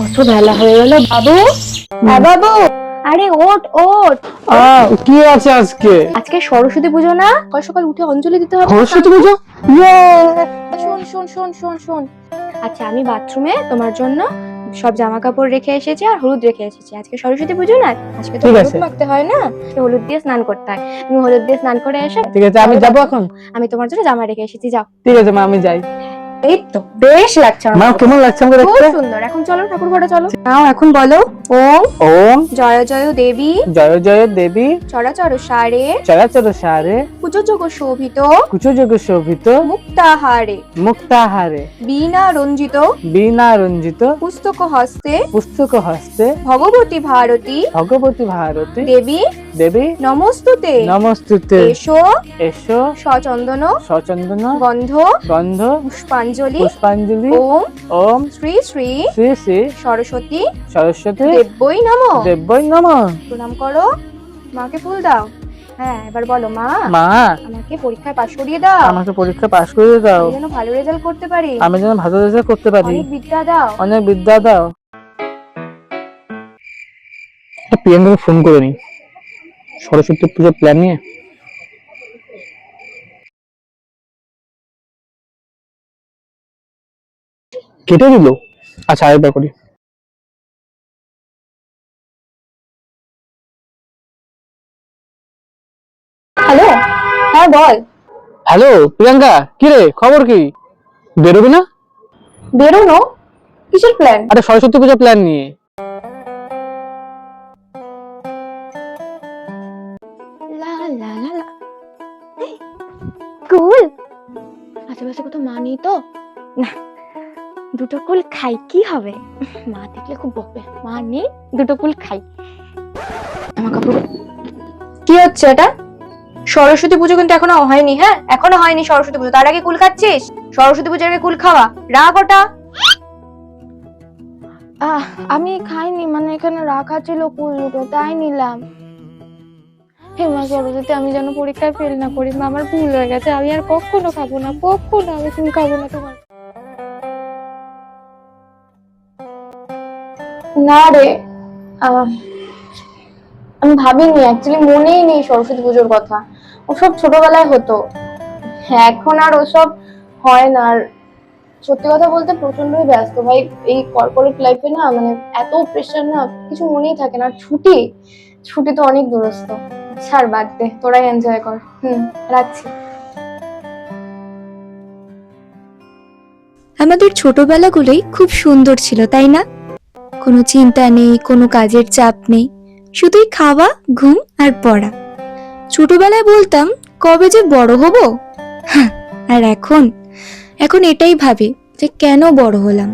কত বেলা হয়ে গেল বাবু? হ্যাঁ বাবু? আরে ওট ওট কি আছে আজকে? আজকে সরস্বতী পুজো না? সকাল সকাল উঠে অঞ্জলি দিতে হবে। সরস্বতী পুজো? ইয়ে! শোন শোন শোন শোন শোন। আচ্ছা আমি বাথরুমে তোমার জন্য সব জামা কাপড় রেখে এসেছি আর হলুদ রেখে এসেছি। আজকে সরস্বতী পুজো না? আজকে তো হলুদ মাখতে হয় না? হলুদ দিয়ে স্নান করতে হয়। তুমি হলুদ দিয়ে স্নান করে এসে। ঠিক আছে আমি যাব এখন? আমি তোমার জন্য জামা রেখে এসেছি যাও। ঠিক আছে মা আমি যাই। এই তো বেশ লাগছে মা কেমন লাগছে আমাকে খুব সুন্দর। এখন চলো ঠাকুর ঘরে চলো। নাও এখন বলো। ওম। ওম। জয় জয় দেবী। জয় জয় দেবী। চরাচর সারে। চরাচর সারে। শোভিত। কুচো যোগ শোভিত। মুক্তাহারে। মুক্তাহারে। বীণা রঞ্জিত। বীণা রঞ্জিত। পুস্তক হস্তে। পুস্তক হস্তে। ভগবতী ভারতী। ভগবতী ভারতী। দেবী। দেবী? নমস্তুতে। নমস্তুতে। এসো। এসো। সচন্দন সচন্দন গন্ধ। গন্ধ। পুষ্পাঞ্জলি। পুষ্পাঞ্জলি। ওম। ওম। শ্রী শ্রী। শ্রী শ্রী। সরস্বতী। সরস্বতী। দেব্যই নম। দেব্যই নম। প্রণাম করো। মাকে ফুল দাও। হ্যাঁ এবার বলো মা। মা। আমাকে পরীক্ষায় পাশ করিয়ে দাও। আমাকে পরীক্ষা পাশ করে দাও। যেন ভালো রেজাল্ট করতে পারি। আমি যেন ভালো রেজাল্ট করতে পারি। অনেক বিদ্যা দাও। অনেক বিদ্যা দাও। প্রিয়াঙ্কাকে ফোন করে নি। সরস্বতী পুজোর প্ল্যান নিয়ে? কেটে দিল? আচ্ছা আরেকবার করি। হ্যালো হ্যাঁ বল। হ্যালো প্রিয়াঙ্কা কি রে খবর কি? বেরোবি না? বেরোনো? কিসের প্ল্যান আরে সরস্বতী পুজোর প্ল্যান নিয়ে। লা লা লা। কুল আশেপাশে কোথাও মা নেই তো? না, দুটো কুল খাই, কি হবে? মা দেখলে খুব বকবে। মা নেই, দুটো কুল খাই। আমার কাপড়। কি হচ্ছে এটা? সরস্বতী পুজো কিন্তু এখনও হয়নি হ্যাঁ? এখনও হয়নি সরস্বতী পুজো। তার আগে কুল খাচ্ছিস? সরস্বতী পুজোর আগে কুল খাওয়া। রাগ ওটা? আমি খাইনি মানে এখানে রাখা ছিল কুল দুটো, তাই নিলাম। হে মা সরস্বতী আমি যেন পরীক্ষায় ফেল না করি, মা, আমার ভুল হয়ে গেছে, আমি আর কখনো খাব না, কখনো আমি কুল খাব না তোমার। না রে আমি ভাবিনি অ্যাকচুয়ালি মনেই নেই সরস্বতী পুজোর কথা। ওসব ছোটবেলায় হতো। এখন আর ওসব হয় না, আর সত্যি কথা বলতে প্রচন্ডই ব্যস্ত। ভাই, এই কর্পোরেট লাইফে না মানে এত প্রেশার না, কিছু মনেই থাকে না ছুটি ছুটি তো অনেক দূরস্থ। ছাড় বাদ দে, তোরাই এনজয় কর। হুম, রাখছি। আমাদের ছোটবেলাগুলোই খুব সুন্দর ছিল, তাই না? কোনো চিন্তা নেই, কোনো কাজের চাপ নেই, শুধুই খাওয়া, ঘুম আর পড়া। ছোটবেলায় বলতাম, কবে যে বড় হব? আর এখন? এখন এটাই ভাবি যে কেন বড় হলাম।